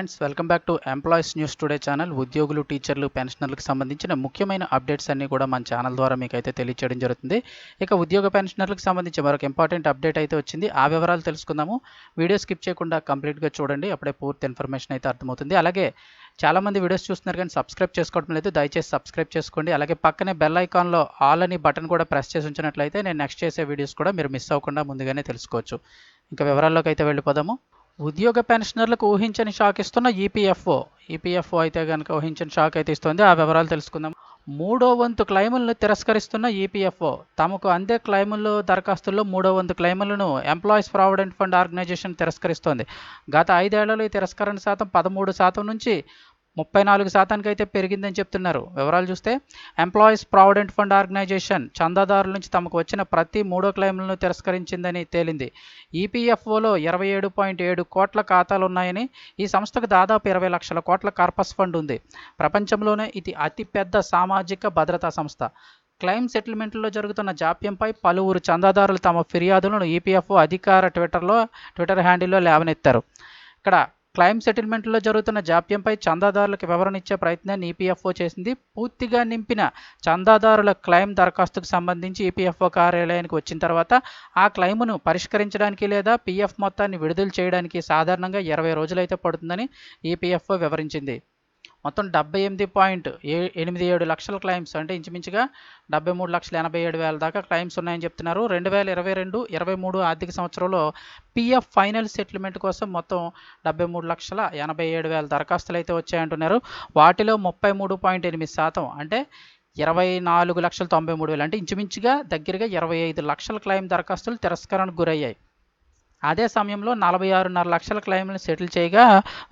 Friends welcome back to employees news today channel ఉద్యోగులు టీచర్లు పెన్షనర్లకు సంబంధించిన ముఖ్యమైన అప్డేట్స్ అన్ని కూడా మన ఛానల్ ద్వారా మీకు అయితే తెలియచేయడం జరుగుతుంది. ఇక ఉద్యోగ పెన్షనర్లకు సంబంధించి మరొక ఇంపార్టెంట్ అప్డేట్ అయితే వచ్చింది. ఆ వివరాలు తెలుసుకుందాము. వీడియో స్కిప్ చేయకుండా కంప్లీట్గా చూడండి. అప్పుడే పూర్తి ఇన్ఫర్మేషన్ అయితే అర్థమవుతుంది. అలాగే చాలామంది వీడియోస్ చూస్తున్నారు కానీ సబ్స్క్రైబ్ చేసుకోవడం లేదు. దయచేసి సబ్స్క్రైబ్ చేసుకోండి. అలాగే పక్కనే బెల్ ఐకాన్లో ఆల్ అని బటన్ కూడా ప్రెస్ చేసి ఉంచినట్లయితే నేను నెక్స్ట్ చేసే వీడియోస్ కూడా మీరు మిస్ అవ్వకుండా ముందుగానే తెలుసుకోవచ్చు. ఇంకా వివరాల్లోకి అయితే వెళ్ళిపోదాము. ఉద్యోగ పెన్షనర్లకు ఊహించని షాక్ ఇస్తున్న ఈపీఎఫ్ఓ. ఈపీఎఫ్ఓ అయితే కనుక ఊహించని షాక్ అయితే ఇస్తుంది. ఆ వివరాలు తెలుసుకుందాం. మూడో వంతు క్లైములను తిరస్కరిస్తున్న ఈపీఎఫ్ఓ. తమకు అందే క్లైములు దరఖాస్తుల్లో మూడో వంతు క్లైములను ఎంప్లాయీస్ ప్రావిడెంట్ ఫండ్ ఆర్గనైజేషన్ తిరస్కరిస్తోంది. గత ఐదేళ్ళలో ఈ తిరస్కరణ శాతం పదమూడు శాతం నుంచి ముప్పై నాలుగు శాతానికి అయితే పెరిగిందని చెప్తున్నారు. వివరాలు చూస్తే ఎంప్లాయీస్ ప్రావిడెంట్ ఫండ్ ఆర్గనైజేషన్ చందాదారుల నుంచి తమకు వచ్చిన ప్రతి మూడో క్లెయిమ్లను తిరస్కరించిందని తేలింది. ఈపీఎఫ్ఓలో ఇరవై ఏడు పాయింట్ ఏడు కోట్ల ఖాతాలు ఉన్నాయని ఈ సంస్థకు దాదాపు ఇరవై లక్షల కోట్ల కార్పస్ ఫండ్ ఉంది. ప్రపంచంలోనే ఇది అతిపెద్ద సామాజిక భద్రతా సంస్థ. క్లెయిమ్ సెటిల్మెంట్లో జరుగుతున్న జాప్యంపై పలువురు చందాదారులు తమ ఫిర్యాదులను ఈపీఎఫ్ఓ అధికార ట్విట్టర్లో ట్విట్టర్ హ్యాండిల్లో లేవనెత్తారు. ఇక్కడ క్లైమ్ సెటిల్మెంట్లో జరుగుతున్న జాప్యంపై చందాదారులకు వివరణ ఇచ్చే ప్రయత్నాన్ని ఈపీఎఫ్ఓ చేసింది. పూర్తిగా నింపిన చందాదారుల క్లైమ్ దరఖాస్తుకు సంబంధించి ఈపీఎఫ్ఓ కార్యాలయానికి వచ్చిన తర్వాత ఆ క్లైమును పరిష్కరించడానికి లేదా పీఎఫ్ మొత్తాన్ని విడుదల చేయడానికి సాధారణంగా ఇరవై రోజులైతే పడుతుందని ఈపీఎఫ్ఓ వివరించింది. మొత్తం డెబ్బై ఎనిమిది పాయింట్ ఏ ఎనిమిది ఏడు లక్షల క్లైమ్స్. అంటే ఇంచుమించుగా డెబ్బై మూడు లక్షల ఎనభై ఏడు వేల దాకా క్లైమ్స్ ఉన్నాయని చెప్తున్నారు. రెండు వేల ఇరవై రెండు ఇరవై మూడు ఆర్థిక సంవత్సరంలో పీఎఫ్ ఫైనల్ సెటిల్మెంట్ కోసం మొత్తం డెబ్బై మూడు లక్షల ఎనభై ఏడు వేల దరఖాస్తులు అయితే వచ్చాయంటున్నారు. వాటిలో ముప్పై మూడు పాయింట్ ఎనిమిది శాతం అంటే ఇరవై నాలుగు లక్షల తొంభై మూడు వేలు. అంటే ఇంచుమించుగా దగ్గరగా ఇరవై ఐదు లక్షల క్లైమ్ దరఖాస్తులు తిరస్కరణకు గురయ్యాయి. అదే సమయంలో నలభై ఆరున్నర లక్షల క్లెయిమ్లను సెటిల్ చేయగా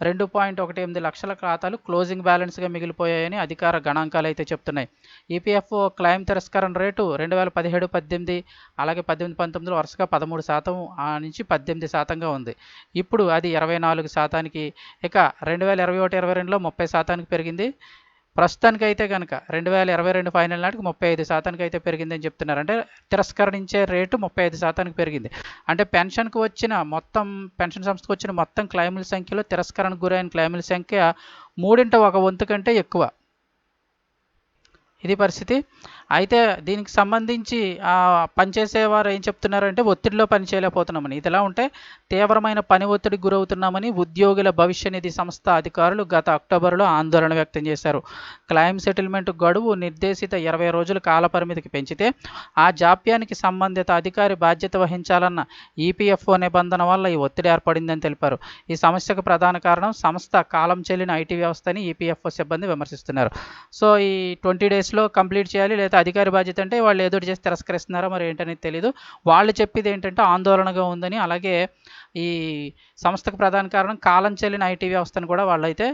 రెండు పాయింట్ ఒకటి ఎనిమిది లక్షల ఖాతాలు క్లోజింగ్ బ్యాలెన్స్గా మిగిలిపోయాయని అధికార గణాంకాలు అయితే చెప్తున్నాయి. ఈపీఎఫ్ఓ క్లెయిమ్ తిరస్కరణ రేటు రెండు వేల పదిహేడు పద్దెనిమిది అలాగే పద్దెనిమిది పంతొమ్మిదిలో వరుసగా పదమూడు శాతం నుంచి పద్దెనిమిది శాతంగా ఉంది. ఇప్పుడు అది ఇరవై నాలుగు శాతానికి ఇక రెండు వేల ఇరవై ఒకటి ఇరవై రెండులో ముప్పై శాతానికి పెరిగింది. ప్రస్తుతానికి అయితే కనుక రెండు వేల ఇరవై రెండు ఫైనల్ నాటికి ముప్పై ఐదు శాతానికి అయితే పెరిగిందని చెప్తున్నారు. అంటే తిరస్కరించే రేటు ముప్పై ఐదు శాతానికి పెరిగింది. అంటే పెన్షన్కు వచ్చిన మొత్తం పెన్షన్ సంస్థకు వచ్చిన మొత్తం క్లైముల సంఖ్యలో తిరస్కరణకు గురైన క్లైముల సంఖ్య మూడింట ఒక వంతు కంటే ఎక్కువ. ఇది పరిస్థితి. అయితే దీనికి సంబంధించి పనిచేసేవారు ఏం చెప్తున్నారంటే ఒత్తిడిలో పని చేయలేకపోతున్నామని. ఇదిలా ఉంటే తీవ్రమైన పని ఒత్తిడికి గురవుతున్నామని ఉద్యోగుల భవిష్య నిధి సంస్థ అధికారులు గత అక్టోబర్లో ఆందోళన వ్యక్తం చేశారు. క్లైమ్ సెటిల్మెంట్ గడువు నిర్దేశిత ఇరవై రోజుల కాలపరిమితికి పెంచితే ఆ జాప్యానికి సంబంధిత అధికారి బాధ్యత వహించాలన్న ఈపీఎఫ్ఓ నిబంధన వల్ల ఈ ఒత్తిడి ఏర్పడిందని తెలిపారు. ఈ సమస్యకు ప్రధాన కారణం సంస్థ కాలం చెల్లిన ఐటీ వ్యవస్థని ఈపీఎఫ్ఓ సిబ్బంది విమర్శిస్తున్నారు. సో ఈ ట్వంటీ డేస్లో కంప్లీట్ చేయాలి లేదా అధికారి బాధ్యత అంటే వాళ్ళు ఏదో చేసి తిరస్కరిస్తున్నారో మరి ఏంటనేది తెలియదు వాళ్ళు చెప్పేది ఏంటంటే ఆందోళనగా ఉందని అలాగే ఈ సంస్థకు ప్రధాన కారణం కాలం చెల్లిన ఐటీ వ్యవస్థను కూడా వాళ్ళైతే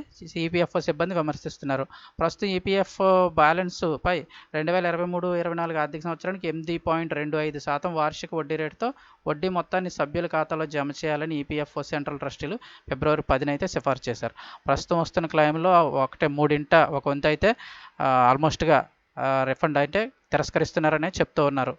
ఈపీఎఫ్ఓ సిబ్బంది విమర్శిస్తున్నారు. ప్రస్తుతం ఈపీఎఫ్ఓ బ్యాలెన్స్ పై రెండు వేల ఇరవై మూడు ఇరవై నాలుగు ఆర్థిక సంవత్సరానికి ఎనిమిది పాయింట్ రెండు ఐదు శాతం వార్షిక వడ్డీ రేటుతో వడ్డీ మొత్తాన్ని సభ్యుల ఖాతాలో జమ చేయాలని ఈపీఎఫ్ఓ సెంట్రల్ ట్రస్టీలు ఫిబ్రవరి పదిన అయితే సిఫార్సు చేశారు. ప్రస్తుతం వస్తున్న క్లైమ్లో ఒకటే మూడింట ఒక వంతు అయితే ఆల్మోస్ట్గా రిఫండ్ అయితే తిరస్కరిస్తున్నారనే చెప్తూ ఉన్నారు.